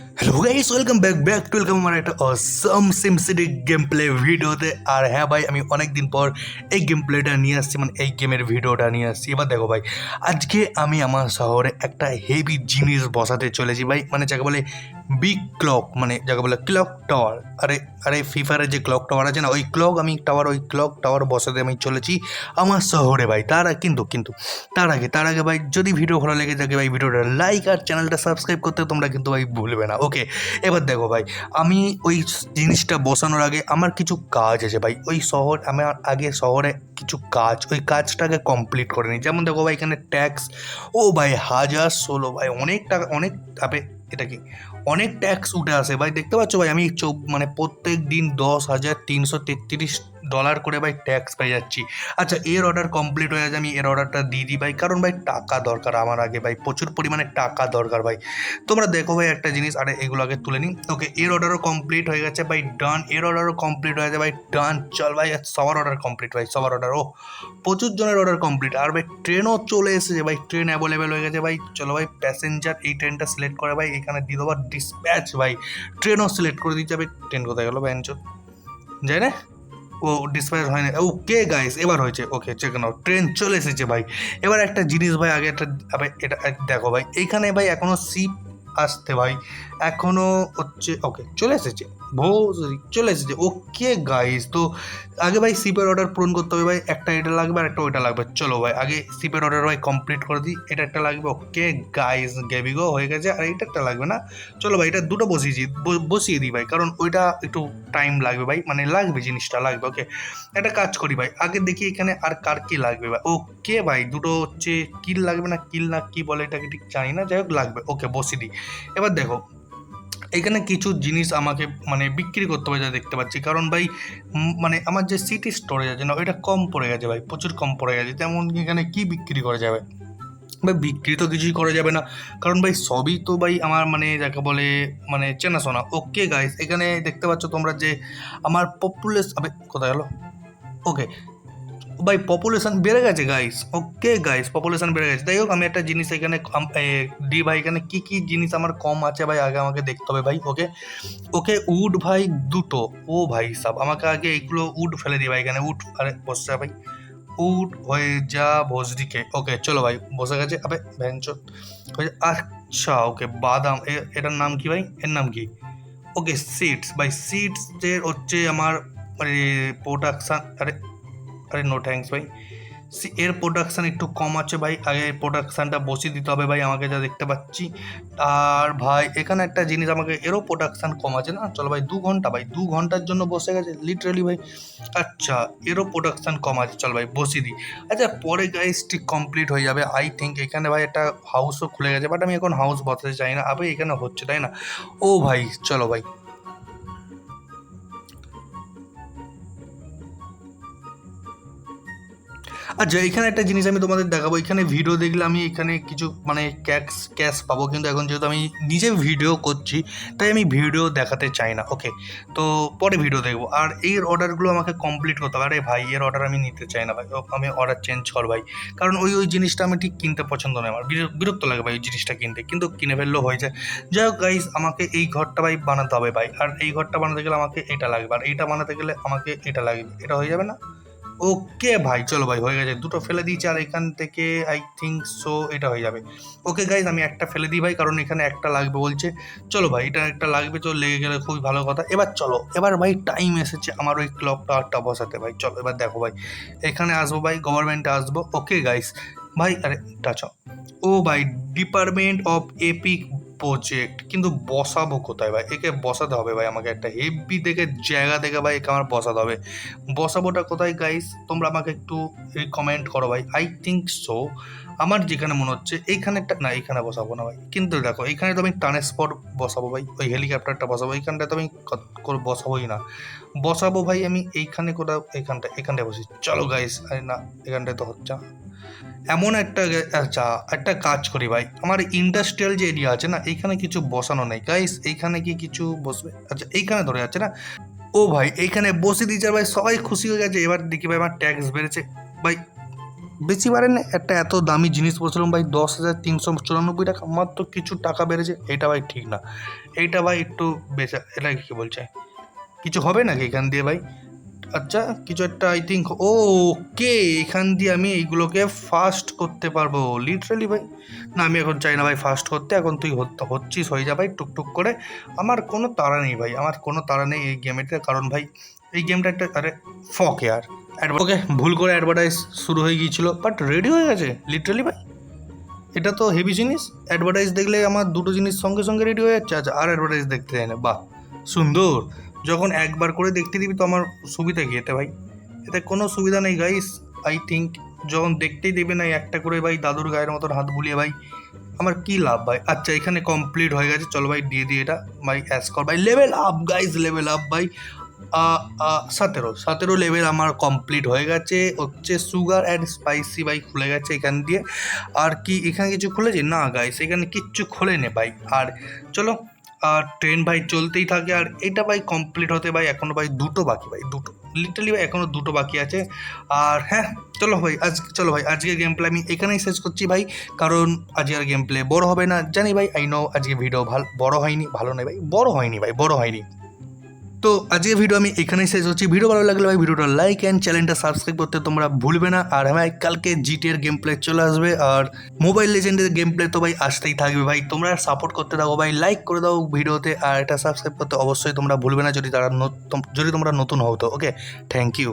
Hello guys welcome back back to welcome আমার একটা awesome Sim City game play ভিডিওতে আর হ্যাঁ ভাই, আমি অনেক দিন পর এই গেম প্লেটা নিয়ে আসছি মানে এই গেমের ভিডিওটা নিয়ে আসছি। এবার দেখো ভাই, আজকে আমি আমার শহরে একটা হেভি জিনিস বসাতে চলেছি ভাই মানে যাকে বলে বিগ ক্লক মানে যাকে বলে ক্লক টাওয়ার আরে আরে ফিফারের যে ক্লক টাওয়ার আছে না, ওই ক্লক আমি টাওয়ার ওই ক্লক টাওয়ার বসাতে আমি চলেছি আমার শহরে ভাই। তার কিন্তু কিন্তু, তার আগে তার আগে ভাই, যদি ভিডিও ভালো লেগে থাকে ভাই ভিডিওটা লাইক আর চ্যানেলটা সাবস্ক্রাইব করতে তোমরা কিন্তু ভাই ভুলবে না ওকে এবার দেখো ভাই, আমি ওই জিনিসটা বসানোর আগে আমার কিছু কাজ আছে ভাই। ওই শহর, আমার আগে শহরে কিছু কাজ, ওই কাজটাকে কমপ্লিট করে নিই। যেমন দেখো ভাই, এখানে ট্যাক্স ও ভাই, হাজার ষোলো ভাই, অনেক টাকা, অনেক আপে এটা কি? অনেক ট্যাক্স উঠে আসে। ভাই, দেখতে পাচ্ছ ভাই? আমি মানে প্রত্যেক দিন দশ হাজার তিনশো তেত্রিশ ডলার করে ভাই ট্যাক্স পেয়ে যাচ্ছি। আচ্ছা এর অর্ডার কমপ্লিট হয়ে যাচ্ছে আমি এর অর্ডারটা দিয়ে দিই ভাই। কারণ ভাই, টাকা দরকার আমার আগে ভাই। প্রচুর পরিমাণে টাকা দরকার ভাই। তোমরা দেখো ভাই একটা জিনিস, আরে এগুলো আগে তুলে নিই। ওকে এর অর্ডারও কমপ্লিট হয়ে গেছে ভাই ডান এর অর্ডারও কমপ্লিট হয়ে গেছে ভাই ডান চল ভাই সবার অর্ডার কমপ্লিট ভাই, সবার অর্ডার ও প্রচুর জনের অর্ডার কমপ্লিট আর ভাই ট্রেনও চলে এসেছে ভাই। ট্রেন অ্যাভেলেবেল হয়ে গেছে ভাই। চলো ভাই প্যাসেঞ্জার এই ট্রেনটা সিলেক্ট করে ভাই, এখানে দিয়ে দেবো। ডিসপ্যাচ ভাই ট্রেনও সিলেক্ট করে দিচ্ছে ভাই ট্রেন কোথায় গেলো? ভাই যাই না? ও ডিসপ্যাচ হয় না। ওকে গাইস এবার হয়েছে। ওকে চেক নাও ট্রেন চলে এসেছে ভাই। এবার একটা জিনিস ভাই, আগে একটা ভাই এটা দেখো ভাই এইখানে ভাই এখনও সিপ আসতে ভাই। এখনও হচ্ছে ওকে চলে এসেছে। ভোজরি চলে এসেছে ওকে গাইস তো আগে ভাই সিপের অর্ডার পূরণ করতে হবে ভাই। একটা এটা লাগবে আর একটা ওইটা লাগবে। চলো ভাই, আগে সিপের অর্ডার ভাই কমপ্লিট করে দিই। এটা একটা লাগবে ওকে গাইস গেবিগো হয়ে গেছে। আর এটা একটা লাগবে না। চলো ভাই, এটা দুটো বসিয়েছি বসিয়ে দিই ভাই, কারণ ওইটা একটু টাইম লাগবে ভাই মানে লাগবে জিনিসটা, লাগবে ওকে একটা কাজ করি ভাই, আগে দেখি এখানে আর কার কি লাগবে ভাই। ওকে ভাই, দুটো হচ্ছে কিল লাগবে না, কিল না কি বলে এটাকে ঠিক জানি না, যাই হোক লাগবে ওকে বসিয়ে দিই। এবার দেখো এখানে কিছু জিনিস আমাকে মানে বিক্রি করতে হবে যা দেখতে পাচ্ছি। কারণ ভাই মানে আমার যে সিটি স্টোরেজ আছে না, ওইটা কম পড়ে গেছে ভাই, প্রচুর কম পড়ে গেছে। তেমন এখানে কি বিক্রি করা যাবে? ভাই, বিক্রি তো কিছুই করা যাবে না। কারণ ভাই, সবই তো ভাই আমার মানে যাকে বলে মানে চেনাশোনা ওকে গাইস এখানে দেখতে পাচ্ছ তোমরা যে আমার পপুলেশন কোথায় গেলো? ওকে ভাই পপুলেশন বেড়ে গেছে গাইস ওকে গাইস পপুলেশন বেড়ে গেছে। যাই হোক, আমি একটা জিনিস এখানে দি ভাই, এখানে কী কী জিনিস আমার কম আছে ভাই, আগে আমাকে দেখতে হবে ভাই ওকে ওকে উড ভাই, দুটো। ও ভাই সব, আমাকে আগে এইগুলো উড ফেলে দিই ভাই, এখানে উড আরে, বসছে ভাই। উড হয়ে যা ভোজরিকে ওকে চলো ভাই, বসে গেছে। আবে ভ্যানচো আচ্ছা ওকে বাদাম এটার নাম কি ভাই? এর নাম কি? ওকে সিডস ভাই সিডস এর হচ্ছে আমার মানে প্রোডাকশান আরে আরে নো থ্যাংকস ভাই। সি- এর প্রোডাকশান একটু কম আছে ভাই। আগে প্রোডাকশানটা বসিয়ে দিতে হবে ভাই, আমাকে যা দেখতে পাচ্ছি। আর ভাই, এখানে একটা জিনিস আমাকে এরও প্রোডাকশান কম আছে না? চলো ভাই, দু ঘণ্টা ভাই, দু ঘণ্টার জন্য বসে গেছে লিটারালি ভাই। আচ্ছা এরও প্রোডাকশান কম আছে, চল ভাই, বসিয়ে দিই। আচ্ছা পরে গাইস ঠিক কমপ্লিট হয়ে যাবে আই থিঙ্ক এখানে ভাই একটা হাউসও খুলে গেছে বাট আমি এখন হাউস বসাতে চাই না। আবে, এখানে হচ্ছে, তাই না? ও ভাই, চলো ভাই। আচ্ছা এখানে একটা জিনিস আমি তোমাদের দেখাবো, এখানে ভিডিও দেখলে আমি এখানে কিছু মানে ক্যাশ ক্যাশ পাবো। কিন্তু এখন যেহেতু আমি নিজে ভিডিও করছি, তাই আমি ভিডিও দেখাতে চাই না। ওকে তো পরে ভিডিও দেখব। আর এই অর্ডারগুলো আমাকে কমপ্লিট করতে হবে। আরে ভাই, এর অর্ডার আমি নিতে চাই না ভাই। আমি অর্ডার চেঞ্জ কর ভাই। কারণ ওই ওই জিনিসটা আমি ঠিক কিনতে পছন্দ নয় আমার। বির- বিরক্ত লাগে ভাই ওই জিনিসটা কিনতে। কিন্তু কিনে ফেললেও হয়ে যায়। যাই হোক গাইস আমাকে এই ঘরটা ভাই বানাতে হবে ভাই। আর এই ঘরটা বানাতে গেলে আমাকে এটা লাগবে। আর এইটা বানাতে গেলে আমাকে এটা লাগবে। এটা হয়ে যাবে না? ওকে ভাই, চলো ভাই, হয়ে গেছে। দুটো ফেলে দিয়েছি আর এখান থেকে আই থিঙ্ক সো এটা হয়ে যাবে। ওকে গাইজ আমি একটা ফেলে দিই ভাই, কারণ এখানে একটা লাগবে বলছে। চলো ভাই, এটা একটা লাগবে, তো লেগে গেলে খুবই ভালো কথা। এবার চলো, এবার ভাই টাইম এসেছে আমার ওই ক্লক টাওয়ারটা বসাতে ভাই। চলো, এবার দেখো ভাই, এখানে আসব ভাই গভর্নমেন্টে আসব। ওকে গাইস ভাই, আরে টাচ ও ভাই ডিপার্টমেন্ট অফ এপিক প্রজেক্ট কিন্তু বসাবো কোথায় ভাই? একে বসাতে হবে ভাই আমাকে একটা হেভি দেখে জায়গা দেখে ভাই একে আমার বসাতে হবে। বসাবোটা কোথায় গাইস তোমরা আমাকে একটু কমেন্ট করো ভাই। আই থিঙ্ক সো আমার যেখানে মনে হচ্ছে এইখানে না, এইখানে বসাবো না ভাই। কিন্তু দেখো, এইখানে তো আমি ট্রান্সপোর্ট বসাবো ভাই। ওই হেলিকপ্টারটা বসাবো। এইখানটা তো আমি বসাবোই না। বসাবো ভাই আমি এইখানে কোথাও এইখানটা এখানটায় বসি। চলো গাইস আরে না, এখানটায় তো হচ্ছে। এমন একটা আচ্ছা একটা কাজ করি ভাই। আমার ইন্ডাস্ট্রিয়াল যে এরিয়া আছে না, এইখানে কিছু বসানো নেই। গাইস এইখানে কি কিছু বসবে? আচ্ছা এইখানে ধরে যাচ্ছে না? ও ভাই, এইখানে বসে দিয়েছে। ভাই, সবাই খুশি হয়ে গেছে। এবার দেখি ভাই, আমার ট্যাক্স বেড়েছে। ভাই, বেশি বাড়ে না? একটা এত দামি জিনিস বলছিলাম ভাই, দশ হাজার তিনশো চুরানব্বই টাকা। মাত্র কিছু টাকা বেড়েছে। এটা ভাই ঠিক না। এইটা ভাই একটু বেচা এটা কী বলছে? কিছু হবে নাকি এখান দিয়ে ভাই? আচ্ছা কিছু একটা আই থিঙ্ক ওকে এখান দিয়ে আমি এইগুলোকে ফাস্ট করতে পারব লিটারালি ভাই। না, আমি এখন চাই না ভাই ফাস্ট করতে, এখন তুই হচ্ছিস, হয়ে যা ভাই, টুকটুক করে। আমার কোনো তাড়া নেই ভাই, আমার কোনো তাড়া নেই এই গেমেতে কারণ ভাই, এই গেমটা একটা, আরে ফক ইয়ার ওকে, ভুল করে অ্যাডভার্টাইজ শুরু হয়ে গিয়েছিল বাট রেডি হয়ে গেছে লিটারালি ভাই। এটা তো হেভি জিনিস অ্যাডভার্টাইজ দেখলে আমার দুটো জিনিস সঙ্গে সঙ্গে রেডি হয়ে যাচ্ছে আচ্ছা আর অ্যাডভার্টাইজ দেখতে যায় না, বাহ, সুন্দর। যখন একবার করে দেখতে দিবি তো আমার সুবিধা কি এতে ভাই? এতে কোনো সুবিধা নেই গাইস আই থিঙ্ক যখন দেখতেই দেবে না একটা করে ভাই দাদুর গায়ের মতন হাত বুলিয়ে ভাই, আমার কি লাভ ভাই? আচ্ছা এখানে কমপ্লিট হয়ে গেছে, চলো ভাই দিয়ে দিয়ে এটা, ভাই অ্যাস কর ভাই level up guys level up ভাই। সতেরো সতেরো লেভেল আমার কমপ্লিট হয়ে গেছে, হচ্ছে সুগার অ্যান্ড স্পাইসি ভাই খুলে গেছে এখান দিয়ে। আর কি, এখানে কিছু খুলেছে? না গাইস এখানে কিচ্ছু খোলেনি ভাই। আর চলো আর ট্রেন ভাই চলতেই থাকে আর এটা ভাই কমপ্লিট হতে ভাই এখনও ভাই দুটো বাকি ভাই, দুটো। লিটারলি ভাই এখনও দুটো বাকি আছে। আর হ্যাঁ চলো ভাই, আজ, চলো ভাই, আজকের গেম প্লে আমি এখানেই শেষ করছি ভাই। কারণ আজকের গেম প্লে বড় হবে না। জানি ভাই আই নো আজকে ভিডিও ভালো, বড় হয়নি, ভালো নয় ভাই, বড় হয়নি ভাই, বড় হয়নি। তো আজকে ভিডিও আমি এখানেই শেষ হচ্ছি ভিডিও ভালো লাগলে ভাই ভিডিওটা লাইক অ্যান্ড চ্যানেলটা সাবস্ক্রাইব করতে তোমরা ভুলবে না। আর ভাই, কালকে জিটিএর গেম প্লে চলে আসবে। আর মোবাইল লেজেন্ডের গেম প্লে তো ভাই আসতেই থাকবে ভাই। তোমরা সাপোর্ট করতে দাও ভাই লাইক করে দাও ভিডিওতে আর এটা সাবস্ক্রাইব করতে অবশ্যই তোমরা ভুলবে না যদি তারা যদি তোমরা নতুন হও তো ওকে থ্যাংক ইউ